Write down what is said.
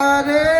રે